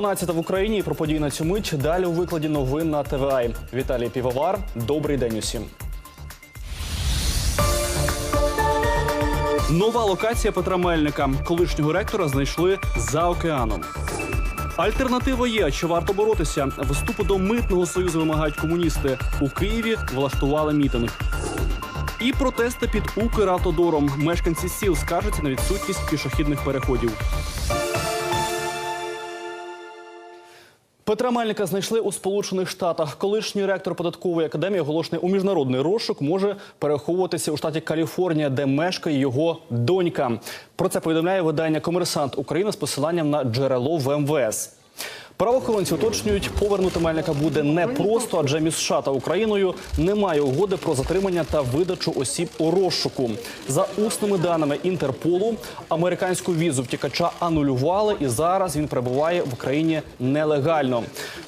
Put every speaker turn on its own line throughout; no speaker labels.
12 в Україні про події на цю мить. Далі у викладі новин на ТВА. Віталій Півовар. Добрий день усім. Нова локація Петра Мельника. Колишнього ректора знайшли за океаном. Альтернатива є, чи варто боротися. Вступу до митного союзу вимагають комуністи. У Києві влаштували мітинг. І протести під Укравтодором. Мешканці сіл скаржаться на відсутність пішохідних переходів. Петра Мельника знайшли у Сполучених Штатах. Колишній ректор податкової академії, оголошений у міжнародний розшук, може переховуватися у штаті Каліфорнія, де мешкає його донька. Про це повідомляє видання Комерсант України з посиланням на джерело в МВС. Правоохоронці уточнюють, повернути Мельника буде непросто, адже між США та Україною немає угоди про затримання та видачу осіб у розшуку. За усними даними Інтерполу, американську візу втікача анулювали, і зараз він перебуває в Україні нелегально.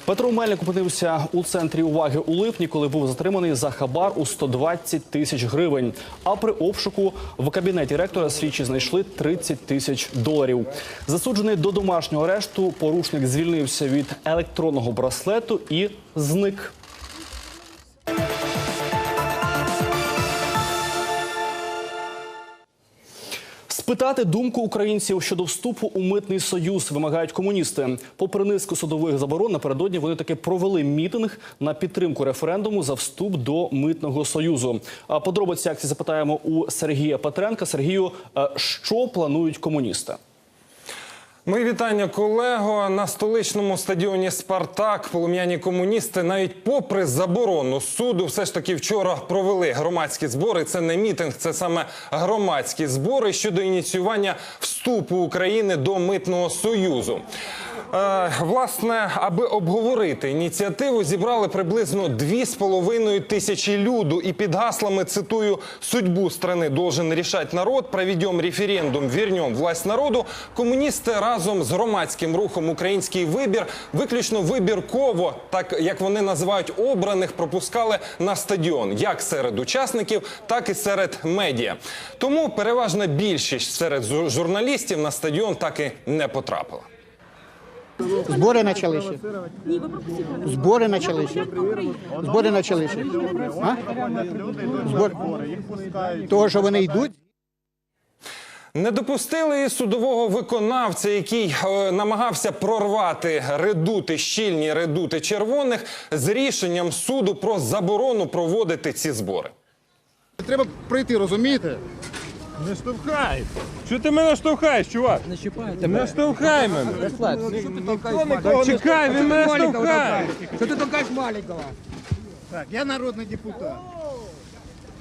Петро Мельник опинився у центрі уваги у липні, коли був затриманий за хабар у 120 тисяч гривень. А при обшуку в кабінеті ректора слідчі знайшли 30 тисяч доларів. Засуджений до домашнього арешту, порушник звільнився від електронного браслету і зник. Спитати думку українців щодо вступу у митний союз вимагають комуністи. Попри низку судових заборон, напередодні вони таки провели мітинг на підтримку референдуму за вступ до митного союзу. А подробиці акції запитаємо у Сергія Петренка. Сергію, е, що планують комуністи?
Мої вітання, колего. На столичному стадіоні Спартак полум'яні комуністи, навіть попри заборону суду, все ж таки вчора провели громадські збори. Це не мітинг, це саме громадські збори щодо ініціювання вступу України до митного союзу. Е, власне, аби обговорити ініціативу, зібрали приблизно 2,5 тисячі люду. І під гаслами цитую судьбу страни должен рішать народ. Проведем референдум, вернем власть народу. Комуністи разом з громадським рухом Український вибір виключно вибірково, так як вони називають обраних, пропускали на стадіон як серед учасників, так і серед медіа. Тому переважна більшість серед журналістів на стадіон так і не потрапила.
Збори почалися. Збори почалися. Збори почалися. А? Збор... Того, що вони йдуть.
Не допустили і судового виконавця, який е, намагався прорвати редути, щільні редути червоних з рішенням суду про заборону проводити ці збори.
Треба пройти, розумієте?
Не штовхай! Що ти мене штовхаєш, чувак? Не чіпай Не штовхай мене! Чекай, він мене штовхає!
Що ти толкаєш маленького?
Так, я народный депутат.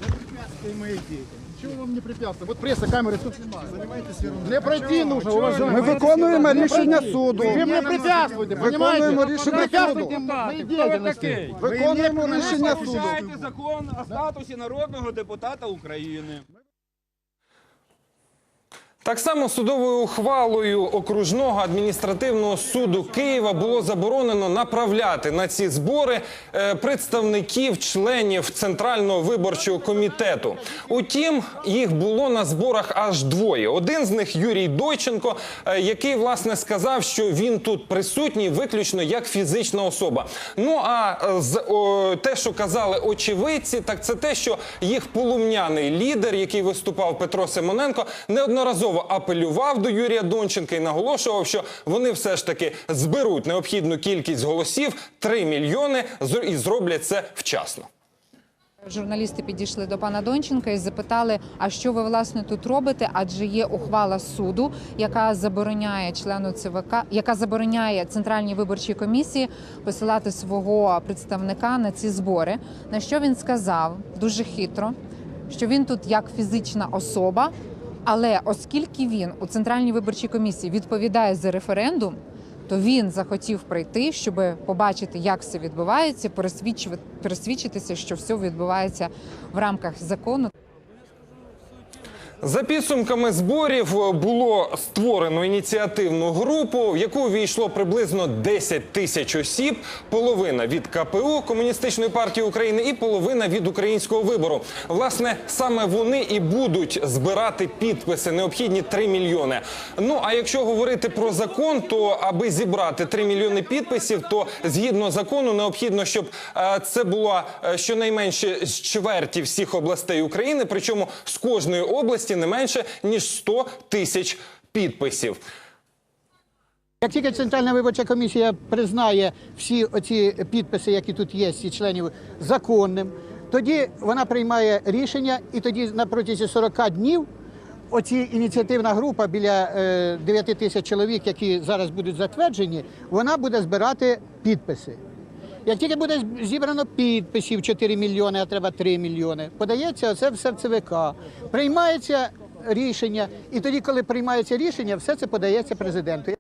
Я препятствую моей деятельности. Чего вам не препятствует? Вот пресса, камеры, тут Занимайтесь ерундой. Не пройти нужно, уважаемый.
Ми виконуємо рішення суду.
Вы мне препятствуете, понимаете?
Виконуємо рішення
Препятствуйте
суду.
моей
Хто ви
деятельности.
такий?
Виконуємо рішення суду.
Порушаєте закон о статусі народного депутата України.
Так само судовою ухвалою окружного адміністративного суду Києва було заборонено направляти на ці збори е, представників членів центрального виборчого комітету. Утім, їх було на зборах аж двоє. Один з них Юрій Дойченко, е, який власне сказав, що він тут присутній виключно як фізична особа. Ну а е, з те, що казали очевидці, так це те, що їх полум'яний лідер, який виступав Петро Симоненко, неодноразово апелював до Юрія Донченка і наголошував, що вони все ж таки зберуть необхідну кількість голосів 3 мільйони і зроблять це вчасно.
Журналісти підійшли до пана Донченка і запитали, а що ви власне тут робите? Адже є ухвала суду, яка забороняє члену ЦВК, яка забороняє центральній виборчій комісії посилати свого представника на ці збори. На що він сказав дуже хитро, що він тут як фізична особа, але оскільки він у центральній виборчій комісії відповідає за референдум, то він захотів прийти, щоб побачити, як все відбувається, пересвідчитися, що все відбувається в рамках закону.
За підсумками зборів е, було створено ініціативну групу, в яку увійшло приблизно 10 тисяч осіб, половина від КПУ Комуністичної партії України і половина від українського вибору. Власне, саме вони і будуть збирати підписи, необхідні 3 мільйони. Ну а якщо говорити про закон, то аби зібрати 3 мільйони підписів, то згідно закону необхідно, щоб е, це було е, щонайменше з чверті всіх областей України, причому з кожної області не менше ніж 100 тисяч підписів.
Як тільки Центральна виборча комісія признає всі оці підписи, які тут є, ці членів законним, тоді вона приймає рішення, і тоді на протязі 40 днів оці ініціативна група біля е, 9 тисяч чоловік, які зараз будуть затверджені, вона буде збирати підписи. Як тільки буде зібрано підписів 4 мільйони, а треба 3 мільйони, подається це все в ЦВК, приймається рішення, і тоді, коли приймається рішення, все це подається президенту.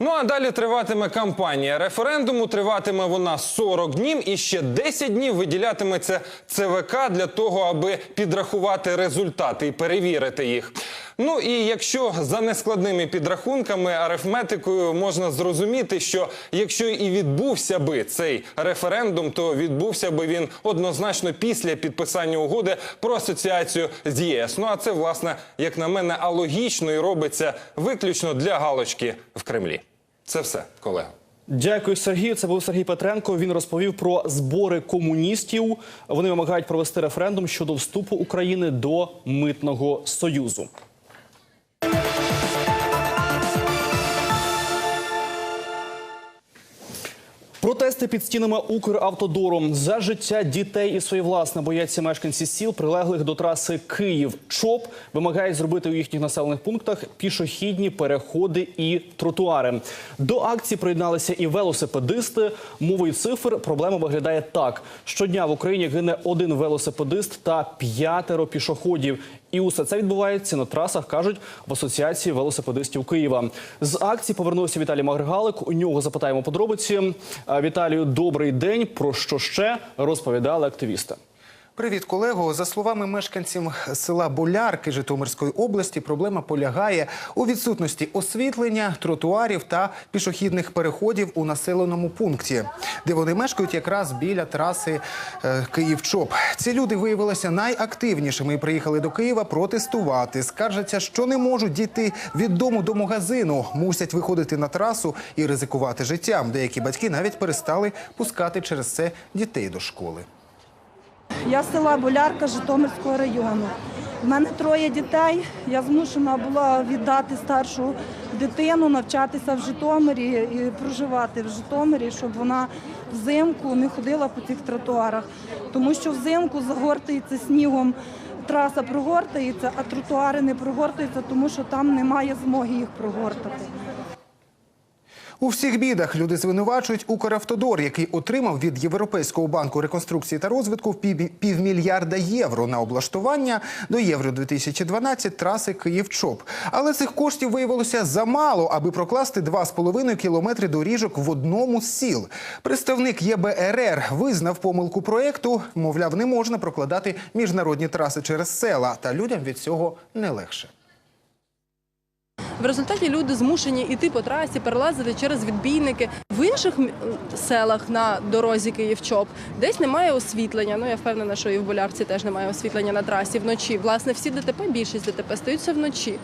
Ну а далі триватиме кампанія референдуму. Триватиме вона 40 днів, і ще 10 днів виділятиметься ЦВК для того, аби підрахувати результати і перевірити їх. Ну і якщо за нескладними підрахунками, арифметикою можна зрозуміти, що якщо і відбувся би цей референдум, то відбувся би він однозначно після підписання угоди про асоціацію з ЄС. Ну а це, власне, як на мене, алогічно і робиться виключно для галочки в Кремлі. Це все, колего.
Дякую, Сергію. Це був Сергій Петренко. Він розповів про збори комуністів. Вони вимагають провести референдум щодо вступу України до митного союзу. Протести під стінами Укравтодору за життя дітей і своє власне бояться мешканці сіл, прилеглих до траси Київ. ЧОП вимагають зробити у їхніх населених пунктах пішохідні переходи і тротуари. До акції приєдналися і велосипедисти. Мовою цифр проблема виглядає так: щодня в Україні гине один велосипедист та п'ятеро пішоходів. І усе це відбувається на трасах, кажуть в асоціації велосипедистів Києва. З акції повернувся Віталій Магригалик. У нього запитаємо подробиці. Віталію, добрий день. Про що ще розповідали активісти?
Привіт, колего. За словами мешканців села Болярки Житомирської області, проблема полягає у відсутності освітлення, тротуарів та пішохідних переходів у населеному пункті, де вони мешкають якраз біля траси е, Київ-Чоп. Ці люди виявилися найактивнішими і приїхали до Києва протестувати. Скаржаться, що не можуть дійти від дому до магазину, мусять виходити на трасу і ризикувати життям. Деякі батьки навіть перестали пускати через це дітей до школи.
Я села Болярка Житомирського району. У мене троє дітей. Я змушена була віддати старшу дитину, навчатися в Житомирі і проживати в Житомирі, щоб вона взимку не ходила по цих тротуарах. Тому що взимку загортується снігом, траса прогортається, а тротуари не прогортаються, тому що там немає змоги їх прогортати.
У всіх бідах люди звинувачують Укравтодор, який отримав від Європейського банку реконструкції та розвитку пів- півмільярда євро на облаштування до Євро 2012 траси Київ-Чоп. Але цих коштів виявилося замало, аби прокласти 2,5 кілометри доріжок в одному з сіл. Представник ЄБРР визнав помилку проекту. Мовляв, не можна прокладати міжнародні траси через села, та людям від цього не легше.
В результаті люди змушені йти по трасі, перелазити через відбійники. В інших селах на дорозі Київ-Чоп десь немає освітлення. Ну я впевнена, що і в Болярці теж немає освітлення на трасі вночі. Власне, всі ДТП, більшість ДТП стаються вночі.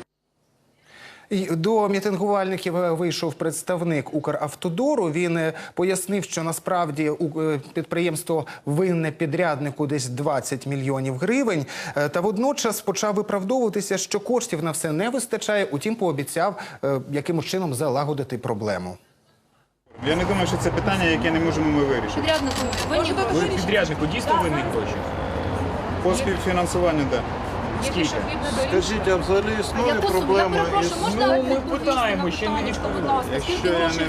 До мітингувальників е, вийшов представник Укравтодору. Він е, пояснив, що насправді у- е, підприємство винне підряднику десь 20 мільйонів гривень. Та водночас почав виправдовуватися, що коштів на все не вистачає. Утім, пообіцяв якимось чином залагодити проблему.
Я не думаю, що це питання, яке не можемо ми вирішити.
Підряднику Ви підряднику дійсно винні гроші?
По співфінансуванню, так.
Скільки?
Скажіть, а взагалі існує проблема із
Ну, ми питаємо, ще не відповіли.
Якщо я не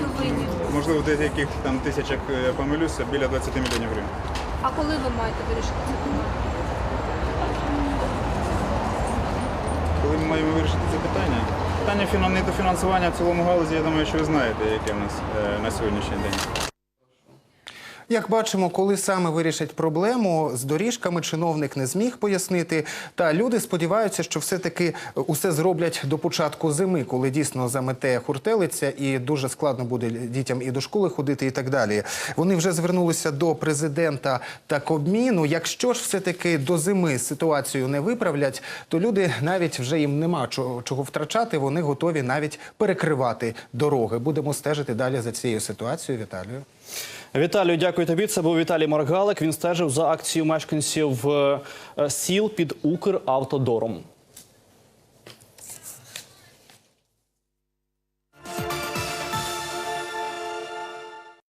можливо в деяких там тисячах е, помилюся, біля 20 мільйонів гривень.
А коли ви маєте вирішити це питання?
Коли ми маємо вирішити це питання? Питання фіна- недофінансування в цілому галузі, я думаю, що ви знаєте, яке в нас е, на сьогоднішній день.
Як бачимо, коли саме вирішать проблему з доріжками, чиновник не зміг пояснити. Та люди сподіваються, що все-таки усе зроблять до початку зими, коли дійсно замете хуртелиця, і дуже складно буде дітям і до школи ходити, і так далі. Вони вже звернулися до президента та Кабміну. Якщо ж все-таки до зими ситуацію не виправлять, то люди навіть вже їм нема чого втрачати. Вони готові навіть перекривати дороги. Будемо стежити далі за цією ситуацією. Віталію.
Віталію, дякую тобі. Це був Віталій Маргалик. Він стежив за акцією мешканців е, сіл під Укравтодором.